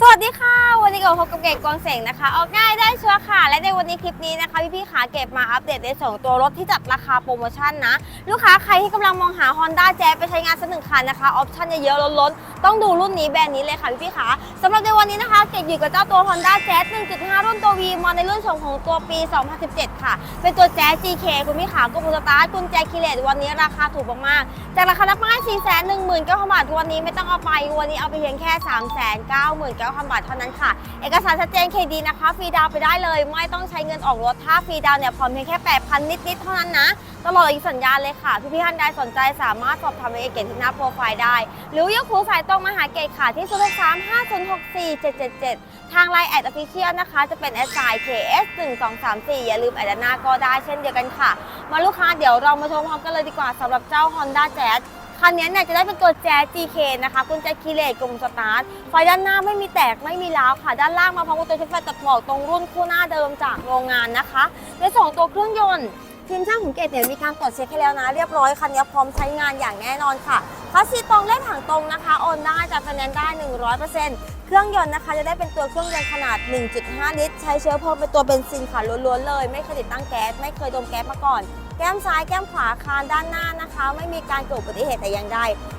สวัสดีค่ะ วันนี้ก็พบกับเกดกวางเสงนะคะ ออกง่ายได้ชัวร์ค่ะ และในวันนี้คลิปนี้นะคะพี่ๆขาเก็บมาอัปเดตในส่วนของตัวรถที่จัดราคาโปรโมชั่นนะ ลูกค้าใครที่กำลังมองหา Honda j a z ไปใช้งานสักหนึ่งคันนะคะ ออปชั่นเยอะๆล้นๆ ต้องดูรุ่นนี้แบรนด์นี้เลยค่ะพี่ๆขาสำหรับในวันนี้นะคะเกดอยู่กับเจ้าตัว Honda Jazz 1.5 รุ่นตัว V มาในรุ่นชมของตัวปี 2017 ค่ะ เป็นตัว Jazz GK คุณพี่ขากลมสตาร์ทกุญแจคีเลตวันนี้ราคาถูกมากๆจากราคาหน้าป้า4 1 9 0 0 0บาทวันนี้ไม่ต้องเอาไปวันนี้เอาไปเพียงแค่ 3 9 9 0 0 0บาทเท่านั้นค่ะ เอกสารชัดเจนเคดีนะคะ ฟรีดาวไปได้เลย ไม่ต้องใช้เงินออกรถถ้าฟรีดาวเนี่ยผ่อนเพียงแค่ 8,000 นิด ๆ เท่านั้นนะ ตลอดอายุสัญญาเลยค่ะพี่ๆท่านใดสนใจสามารถสอบถามเอียดที่หน้าโปรไฟล์ได้ หรือยกคูสายตรงมาหาเกตค่ะที่0 6 3 5 0 6 4 7 7 7 ทางไลน์แอดอฟิเชียลนะคะจะเป็น s i KS 1 2 3 4อย่าลืมแอดหน้าก็ได้เช่นเดียวกันค่ะ มาลูกค้าเดี๋ยวเรามาชมพร้อมกันเลยดีกว่าสำหรับเจ้า Honda Jazz คันนี้เนี่ยจะได้เป็นตัวแจ๊ส GK นะคะกุญแจคีเลตกลมสตาร์ท ไฟด้านหน้าไม่มีแตกไม่มีร้าวค่ะ ด้านล่างมาพร้อมกับตัวชุดไฟตัดหมอกตรงรุ่นคู่หน้าเดิมจากโรงงานนะคะ ในส่วนของตัวเครื่องยนต์ทีมช่างของเกตเนี่ยมีการตรวจเช็คให้แล้วนะ เรียบร้อยคันนี้พร้อมใช้งานอย่างแน่นอนค่ะคัสซีตรงเลขถังตรงนะคะโอนได้จัดไฟแนนได้ 100%เครื่องยนต์นะคะจะได้เป็นตัวเครื่องยนต์ขนาด 1.5 ลิตร ใช้เชื้อเพลิงเป็นตัวเบนซินค่ะล้วนๆเลย ไม่เคยติดตั้งแก๊สไม่เคยดมแก๊สมาก่อน แก้มซ้ายแก้มขวาคานด้านหน้านะคะ ไม่มีการเกิดอุบัติเหตุแต่อย่างใด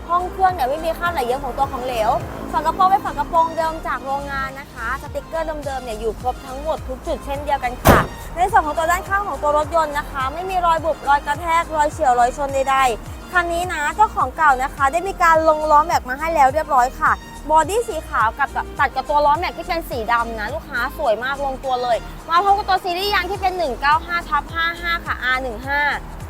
ห้องเครื่องเนี่ยไม่มีค่าไหลเยอะของตัวของเหลวฝากระโปรงเป็นฝากระโปรงเดิมจากโรงงานนะคะ สติกเกอร์เดิมๆเนี่ยอยู่ครบทั้งหมดทุกจุดเช่นเดียวกันค่ะ ในส่วนของตัวด้านข้างของตัวรถยนต์นะคะ ไม่มีรอยบุบรอยกระแทกรอยเฉียวรอยชนใดๆคันนี้นะเจ้าของเก่านะคะ ได้มีการลงล้อแม็กมาให้แล้วเรียบร้อยค่ะ บอดี้สีขาวกับตัดกับตัวล้อแม็กที่เป็นสีดำนะลูกค้าสวยมากลงตัวเลย มาพร้อมกับตัวซีรีส์ยางที่เป็น 195ทับ55 ค่ะ R15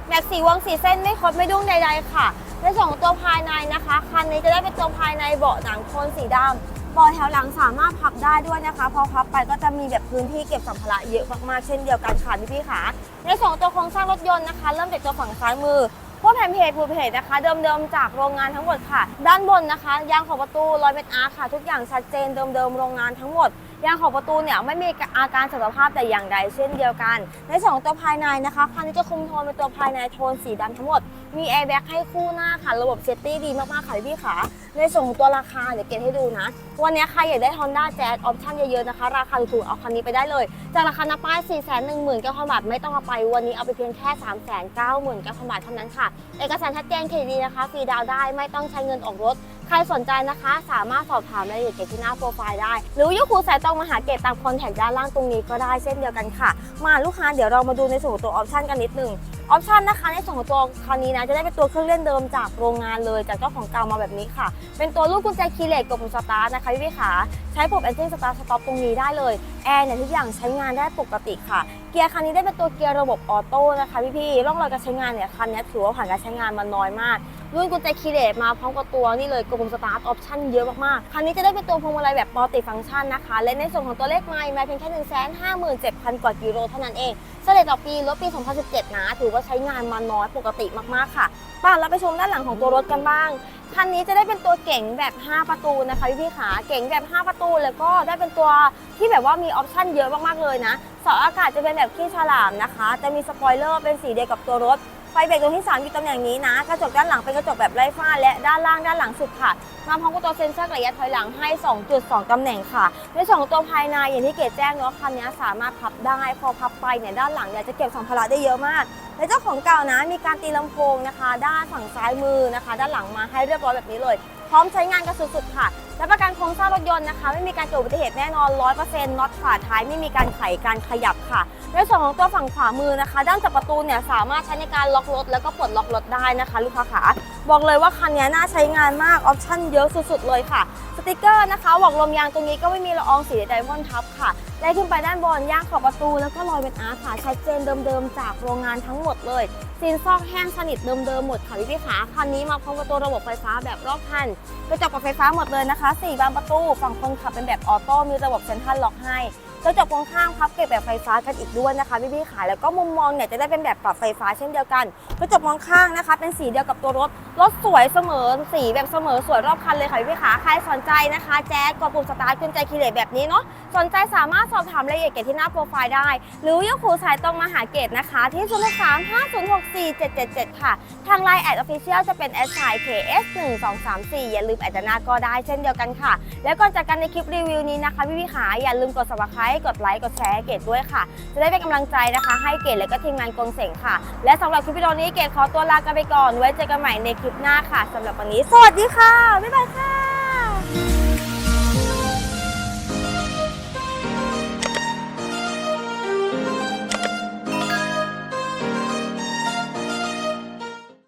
แม็กสีวงสีเส้นไม่คดไม่ดุ้งใด ๆ ค่ะในส่วนของตัวภายในนะคะ คันนี้จะได้เป็นตัวภายในเบาะหนังโทนสีดำเบาะแถวหลังสามารถพับได้ด้วยนะคะ พอพับไปก็จะมีแบบพื้นที่เก็บสัมภาระเยอะมากๆเช่นเดียวกันค่ะพี่ๆค่ะในส่วนของตัวโครงสร้างรถยนต์นะคะ เริ่มจากตัวฝั่งซ้ายมือ พวกแผ่นเพจผูเพจนะคะเดิมๆจากโรงงานทั้งหมดค่ะ ด้านบนนะคะยางขอบประตูรอยเม็ดอาร์คค่ะ ทุกอย่างชัดเจนเดิมๆโรงงานทั้งหมด ยางขอบประตูเนี่ยไม่มีอาการสุขภาพแต่อย่างใดเช่นเดียวกัน ในส่วนของตัวภายในนะคะคันนี้จะคุมโทนเป็นตัวภายในโทนสีดำทั้งหมด มีแอร์แบ็กให้คู่หน้าค่ะ ระบบเซฟตี้ดีมากๆค่ะพี่ขาในส่วนของตัวราคาเดี๋ยวเก็บให้ดูนะ วันนี้ใครอยากได้ Honda Jazz ออปชั่นเยอะๆนะคะ ราคาถูกๆเอาคันนี้ไปได้เลย จากราคาหน้าป้าย 4 1 9 0 0 0บาทไม่ต้องเอาไป วันนี้เอาไปเพียงแค่ 3 9 9 0 0 0บาทเท่านั้นค่ะ เอกสารชัดเจนเครดีนะคะฟรีดาวได้ไม่ต้องใช้เงินออกรถ ใครสนใจนะคะ สามารถสอบถามรายละเอียดเกียวกับที่หน้าโปรไฟล์ได้ หรือยกคูสายตรงมาหาเกตตามคอนแทคด้านล่างตรงนี้ก็ได้เช่นเดียวกันค่ะ มาลูกค้าเดี๋ยวเรามาดูในส่วนของตัวออปชันกันนิดหนึงออปชันนะคะในส่วนของตัวคันนี้นะจะได้เป็นตัวเครื่องเล่นเดิมจากโรงงานเลยจากเจ้าของเก่ามาแบบนี้ค่ะ เป็นตัวลูกกุญแจคีย์เลสกับปุ่มสตาร์ทนะคะพี่พี่ขาใช้ปุ่มเอนจินสตาร์ทสต็อปตรงนี้ได้เลยแอร์เนี่ยทุกอย่างใช้งานได้ปกติค่ะ เกียร์คันนี้ได้เป็นตัวเกียร์ระบบออโต้นะคะพี่พี่ๆร่องรอยการใช้งานเนี่ยคันนี้ถือว่าผ่านการใช้งานมาน้อยมาก รุ่นกุญแจคีเลสมาพร้อมกับตัวนี่เลยกลมสตาร์ทออปชั่นเยอะมากๆ คันนี้จะได้เป็นตัวพวงมาลัยแบบมัลติฟังก์ชันนะคะ และในส่วนของตัวเลขไมล์มาเพียงแค่ 1 5 7 0 0 0 กว่ากิโลเท่านั้นเองเสด็จต่อปีรถปี 2017 นะ ถือว่าใช้งานมาน้อยปกติมากๆค่ะป่ะเราไปชมด้านหลังของตัวรถกันบ้าง คันนี้จะได้เป็นตัวเก๋งแบบ 5 ประตูนะคะพี่ขาเก๋งแบบ 5 ประตู แล้วก็ได้เป็นตัวที่แบบว่ามีออปชั่นเยอะมากๆเลยนะเสาอากาศจะเป็นแบบขี้ฉลามนะคะ จะมีสปอยเลอร์เป็นสีเดียวกับตัวรถ ไฟเบรกตรงที่3อยู่ตำแหน่งนี้นะ กระจกด้านหลังเป็นกระจกแบบไร้ฝ้าและด้านล่างด้านหลังสุดค่ะมาพร้อมกับตัวเซ็นเซอร์ระยะถอยหลังให้ 2.2 ตำแหน่งค่ะ ในส่วนของตัวภายในอย่างที่เกดแจ้งเนาะคันนี้สามารถพับได้ พอพับไปเนี่ยด้านหลังเนี่ยจะเก็บสัมภาระได้เยอะมากและเจ้าของเก่านะมีการตีลำโพงนะคะ ด้านฝั่งซ้ายมือนะคะ ด้านหลังมาให้เรียบร้อยแบบนี้เลย พร้อมใช้งานกันสุดๆค่ะ และประกันโครงสร้างรถยนต์นะคะ ไม่มีการเกิดอุบัติเหตุแน่นอน 100%น็อตฝาท้ายไม่มีการไขการขยับค่ะในส่วนของตัวฝั่งขวามือนะคะ ด้านจับประตูเนี่ยสามารถใช้ในการล็อกรถแล้วก็ปลดล็อกรถได้นะคะ ลูกค้าขา บอกเลยว่าคันนี้น่าใช้งานมาก ออปชั่นเยอะสุดๆเลยค่ะ สติกเกอร์นะคะหวอกลมยางตรงนี้ก็ไม่มีละอองสีใดๆพ่นทับค่ะไล่ขึ้นไปด้านบนย่างขอบประตูแล้วก็รอยเป็นอาร์ค่ะ ชัดเจนเดิมๆจากโรงงานทั้งหมดเลยซีนซอกแห้งสนิทเดิมๆหมดค่ะพี่พี่ๆขาคันนี้มาพร้อมกับตัวระบบไฟฟ้าแบบรอบคันกระจกปรับไฟฟ้าหมดเลยนะคะ4บานประตูฝั่งคนขับเป็นแบบออโต้มีระบบเซ็นทรัลล็อกให้ กระจกมองข้างพับเก็บแบบไฟฟ้ากันอีกด้วยนะคะพี่พี่ๆขาแล้วก็มุมมองเนี่ยจะได้เป็นแบบปรับไฟฟ้าเช่นเดียวกันกระจกมองข้างนะคะ เป็นสีเดียวกับตัวรถรถสวยเสมอสีแบบเสมอสวยรอบคันเลยค่ะพี่ๆขาใครสนใจนะคะ แจ๊สกดปุ่มสตาร์ทขึ้นใจคีเลตแบบนี้เนาะสนใจสามารถสอบถามรายละเอียดเกตที่หน้าโปรไฟล์ได้ หรือยกหูสายตรงมาหาเกตนะคะ ที่0 6 3 5 0 6 4 7 7 7ค่ะ ทางไลน์แอดออฟฟิเชียลจะเป็นแอดไซน์ KS 1 2 3 4อย่าลืมแอดด้านหน้าก็ได้เช่นเดียวกันค่ะ แล้วก่อนจากกันในคลิปรีวิวนี้นะคะพี่ๆขาอย่าลืมกด subscribe กดไลค์กดแชร์ให้เกดด้วยค่ะ จะได้เป็นกำลังใจนะคะ ให้เกดและก็ทีมงานกงเสงค่ะ และสำหรับคลิปวิดีโอนี้เกดขอตัวลากันไปก่อน ไว้เจอกันใหม่ในคลิปหน้าค่ะสำหรับวันนี้ สวัสดีค่ะบ๊ายบายค่ะ